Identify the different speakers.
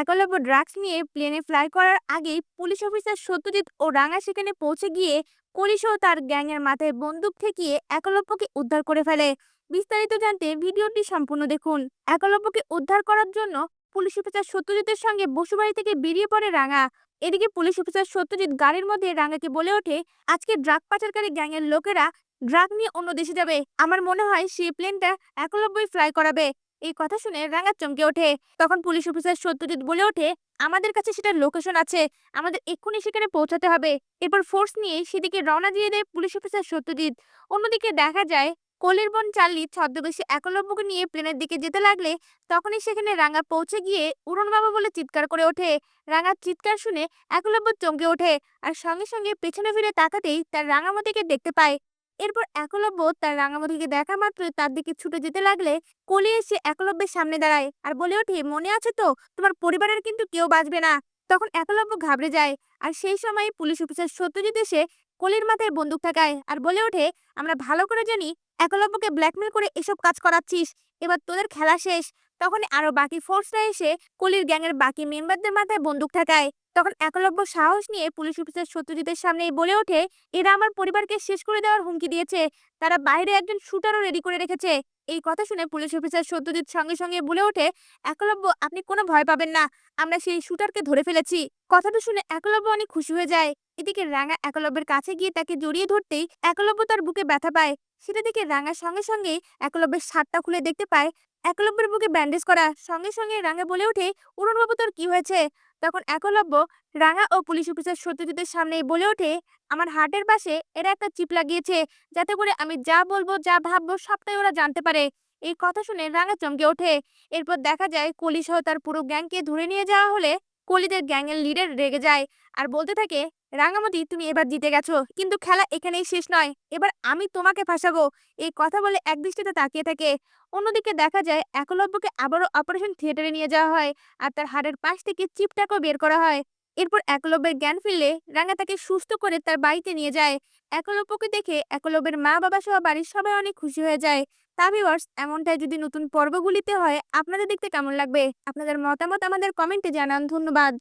Speaker 1: Eklavya drugs নিয়ে প্লেনে fly করার আগেই পুলিশ অফিসার সত্যজিৎ ও রাঙা সেখানে পৌঁছে গিয়ে কলিসহ তার গ্যাংয়ের মাথায় বন্দুক ঠেকিয়ে একলব্যকে উদ্ধার করে ফেলে। বিস্তারিত জানতে ভিডিওটি সম্পূর্ণ দেখুন। একলব্যকে উদ্ধার করার জন্য পুলিশ অফিসার সত্যজিতের সঙ্গে বসুবাড়ি থেকে বেরিয়ে পড়ে রাঙা। এদিকে পুলিশ অফিসার সত্যজিৎ গাড়ির মধ্যে রাঙাকে বলে ওঠে, আজকে ড্রাগ পাচারকারী গ্যাংয়ের লোকেরা ড্রাগ নিয়ে অন্য দেশে যাবে। আমার মনে হয় সেই প্লেনটা একলব্যই ফ্লাই করাবে। এই কথা শুনে রাঙা চমকে ওঠে। তখন পুলিশ অফিসার সত্যজিৎ বলে ওঠে, আমাদের কাছে সেটার লোকেশন আছে। আমাদের এক্ষুনি সেখানে পৌঁছাতে হবে। এরপর ফোর্স নিয়ে সেদিকে রওনা দিয়ে দেয় পুলিশ অফিসার সত্যজিৎ। অন্যদিকে দেখা যায়, কলির বোন চার্লি ছদ্মবেশে একলব্যকে নিয়ে প্লেনের দিকে যেতে লাগলে তখনই সেখানে রাঙা পৌঁছে গিয়ে উড়ন বাবা বলে চিৎকার করে ওঠে। রাঙার চিৎকার শুনে একলব্য চমকে ওঠে আর সঙ্গে সঙ্গে পেছনে ফিরে তাকাতেই তার রাঙামতিকে দেখতে পায়। এরপর একলব্য তার রাঙামতিকে দেখা মাত্র তার দিকে ছুটে যেতে লাগলে কলি এসে একলব্যের সামনে দাঁড়ায় আর বলে ওঠে, মনে আছে তো? তোমার পরিবারের কিন্তু কেউ বাঁচবে না। তখন একলব্য ঘাবড়ে যায় আর সেই সময় পুলিশ অফিসার সত্যজিৎ এসে কলির মাথায় বন্দুক থাকায় আর বলে ওঠে, আমরা ভালো করে জানি, একলব্যকে ব্ল্যাকমেল করে এসব কাজ করাচ্ছিস। এবার তোদের খেলা শেষ। তখন আরও বাকি ফোর্সরা এসে কলির গ্যাংয়ের বাকি মেম্বারদের মাথায় বন্দুক ঠাকায়। তখন একলব্য সাহস নিয়ে পুলিশ অফিসার সত্যজিতের সামনেই বলে ওঠে, এরা আমার পরিবারকে শেষ করে দেওয়ার হুমকি দিয়েছে। তারা বাইরে একজন শুটারও রেডি করে রেখেছে। এই কথা শুনে পুলিশ অফিসার সত্যজিৎ সঙ্গে সঙ্গে বলে ওঠে, একলব্য, আপনি কোনো ভয় পাবেন না। আমরা সেই শুটারকে ধরে ফেলেছি। কথাটা শুনে একলব্য অনেক খুশি হয়ে যায়। এদিকে রাঙা একলব্যের কাছে গিয়ে তাকে জড়িয়ে ধরতেই একলব্য তার বুকে ব্যথা পায়। সেটা দেখে রাঙা সঙ্গে সঙ্গে একলব্যের শার্টটা খুলে দেখতে পায় একলব্যের বুকে ব্যান্ডেজ করা, সঙ্গে সঙ্গে রাঙা বলে ওঠে অরুণবাবু তোর কি হয়েছে? তখন একলব্য রাঙা ও পুলিশ অফিসার সত্যজিতের সামনে বলে ওঠে, আমার হার্টের পাশে এরা একটা চিপ লাগিয়েছে, যাতে করে আমি যা বলব, যা ভাববো, সবটাই ওরা জানতে পারে। এই কথা শুনে রাঙা চমকে ওঠে। এরপর দেখা যায়, কলি সহ তার পুরো গ্যাংকে ধরে নিয়ে যাওয়া হলে কলিদের গ্যাংয়ের লিডার রেগে যায় আর বলতে থাকে রাঙামতি তুমি এবার জিতে গেছো। কিন্তু খেলা এখানেই শেষ নয়। এবার আমি তোমাকে ফাঁসাবো। এই কথা বলে একদৃষ্টিতে তাকিয়ে থাকে। অন্যদিকে দেখা যায় একলব্যকে আবারও অপারেশন থিয়েটারে নিয়ে যাওয়া হয় আর তার হাড়ের পাশ থেকে চিপটাকেও বের করা হয়। এরপর একলব্যের জ্ঞান ফিরলে রাঙা তাকে সুস্থ করে তার বাড়িতে নিয়ে যায়। একলব্যকে দেখে একলব্যের মা বাবা সহ বাড়ির সবাই অনেক খুশি হয়ে যায়। তা ভিওয়ার্স এমনটাই যদি নতুন পর্বগুলিতে হয়, আপনাদের দেখতে কেমন লাগবে? আপনাদের মতামত আমাদের কমেন্টে জানান। ধন্যবাদ।